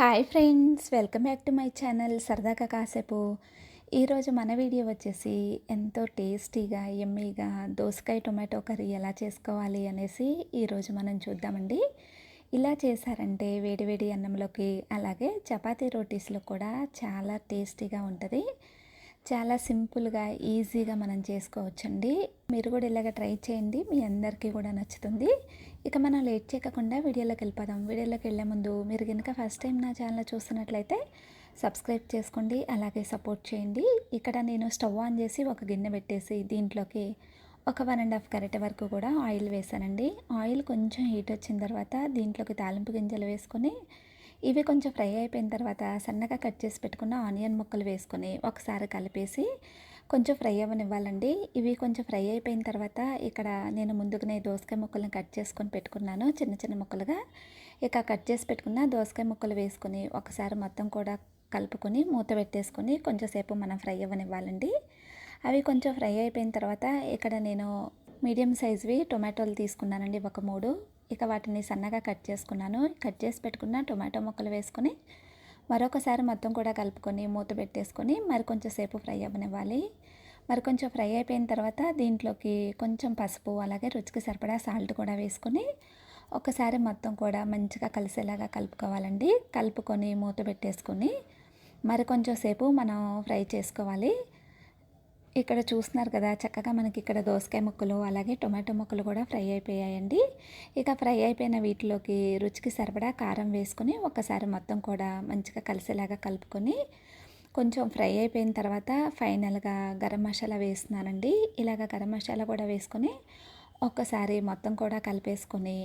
Hi friends welcome back to my channel సరదాగా కాసేపు. ఈరోజు మన వీడియో వచ్చేసి ఎంతో టేస్టీగా ఎమ్మీగా దోసకాయ టొమాటో కర్రీ ఎలా చేసుకోవాలి అనేసి ఈరోజు మనం చూద్దామండి. ఇలా చేశారంటే వేడివేడి అన్నంలోకి అలాగే చపాతీ రోటీస్లో కూడా చాలా టేస్టీగా ఉంటుంది. చాలా సింపుల్గా ఈజీగా మనం చేసుకోవచ్చండి. మీరు కూడా ఇలాగ ట్రై చేయండి. మీ అందరికీ కూడా నచ్చుతుంది. ఇక మనం లేట్ చేయకుండా వీడియోలోకి వెళ్ళిపోదాం. వీడియోలోకి వెళ్ళే ముందు మీరు కనుక ఫస్ట్ టైం నా ఛానల్ చూస్తున్నట్లయితే సబ్స్క్రైబ్ చేసుకోండి. అలాగే సపోర్ట్ చేయండి. ఇక్కడ నేను స్టవ్ ఆన్ చేసి ఒక గిన్నె పెట్టేసి దీంట్లోకి ఒక వన్ అండ్ హాఫ్ కరెట్ వరకు కూడా ఆయిల్ వేసానండి ఆయిల్ కొంచెం హీట్ వచ్చిన తర్వాత దీంట్లోకి తాలింపు గింజలు వేసుకొని ఇవి కొంచెం ఫ్రై అయిపోయిన తర్వాత సన్నగా కట్ చేసి పెట్టుకున్న ఆనియన్ ముక్కలు వేసుకొని ఒకసారి కలిపేసి కొంచెం ఫ్రై అవ్వనివ్వాలండి. ఇవి కొంచెం ఫ్రై అయిపోయిన తర్వాత ఇక్కడ నేను ముందుగానే దోసకాయ ముక్కలను కట్ చేసుకొని పెట్టుకున్నాను చిన్న చిన్న ముక్కలుగా. ఇక కట్ చేసి పెట్టుకున్న దోసకాయ ముక్కలు వేసుకొని ఒకసారి మొత్తం కూడా కలుపుకొని మూత పెట్టేసుకొని కొంచెంసేపు మనం ఫ్రై అవ్వనివ్వాలండి. అవి కొంచెం ఫ్రై అయిపోయిన తర్వాత ఇక్కడ నేను మీడియం సైజ్వి టొమాటోలు తీసుకున్నానండి ఒక మూడు. ఇక వాటిని సన్నగా కట్ చేసుకున్నాను. కట్ చేసి పెట్టుకున్న టొమాటో ముక్కలు వేసుకొని మరొకసారి మొత్తం కూడా కలుపుకొని మూత పెట్టేసుకొని మరి కొంచెం సేపు ఫ్రై అవ్వనివ్వాలి. మరి కొంచెం ఫ్రై అయిపోయిన తర్వాత దీంట్లోకి కొంచెం పసుపు అలాగే రుచికి సరిపడా సాల్ట్ కూడా వేసుకొని ఒకసారి మొత్తం కూడా మంచిగా కలిసేలాగా కలుపుకోవాలండి. కలుపుకొని మూత పెట్టేసుకొని మరి కొంచెం సేపు మనం ఫ్రై చేసుకోవాలి. ఇక్కడ చూస్తున్నారు కదా చక్కగా మనకి ఇక్కడ దోసకాయ ముక్కలు అలాగే టొమాటో ముక్కలు కూడా ఫ్రై అయిపోయాయండి. ఇక ఫ్రై అయిపోయిన వీటిలోకి రుచికి సరిపడా కారం వేసుకొని ఒకసారి మొత్తం కూడా మంచిగా కలిసేలాగా కలుపుకొని కొంచెం ఫ్రై అయిపోయిన తర్వాత ఫైనల్గా గరం మసాలా వేస్తున్నానండి. ఇలాగ గరం మసాలా కూడా వేసుకొని ఒక్కసారి మొత్తం కూడా కలిపేసుకొని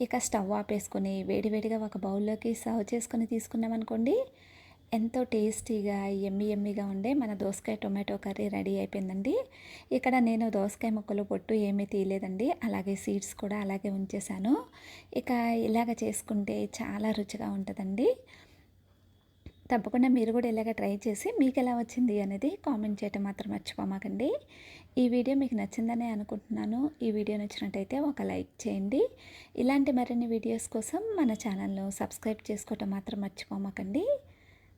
ఇక స్టవ్ ఆపేసుకొని వేడివేడిగా ఒక బౌల్లోకి సర్వ్ చేసుకొని తీసుకున్నామనుకోండి ఎంతో టేస్టీగా ఎమ్మి ఎమ్మిగా ఉండే మన దోసకాయ టొమాటో కర్రీ రెడీ అయిపోయిందండి. ఇక్కడ నేను దోసకాయ ముక్కలు పొట్టు ఏమీ తీయలేదండి. అలాగే సీడ్స్ కూడా అలాగే ఉంచేశాను. ఇక ఇలాగ చేసుకుంటే చాలా రుచిగా ఉంటుందండి. తప్పకుండా మీరు కూడా ఇలాగ ట్రై చేసి మీకు ఎలా వచ్చింది అనేది కామెంట్ చేయటం మాత్రం మర్చిపోమాకండి. ఈ వీడియో మీకు నచ్చిందనే అనుకుంటున్నాను. ఈ వీడియో నచ్చినట్టయితే ఒక లైక్ చేయండి. ఇలాంటి మరిన్ని వీడియోస్ కోసం మన ఛానల్ను సబ్స్క్రైబ్ చేసుకోవటం మాత్రం మర్చిపోమాకండి.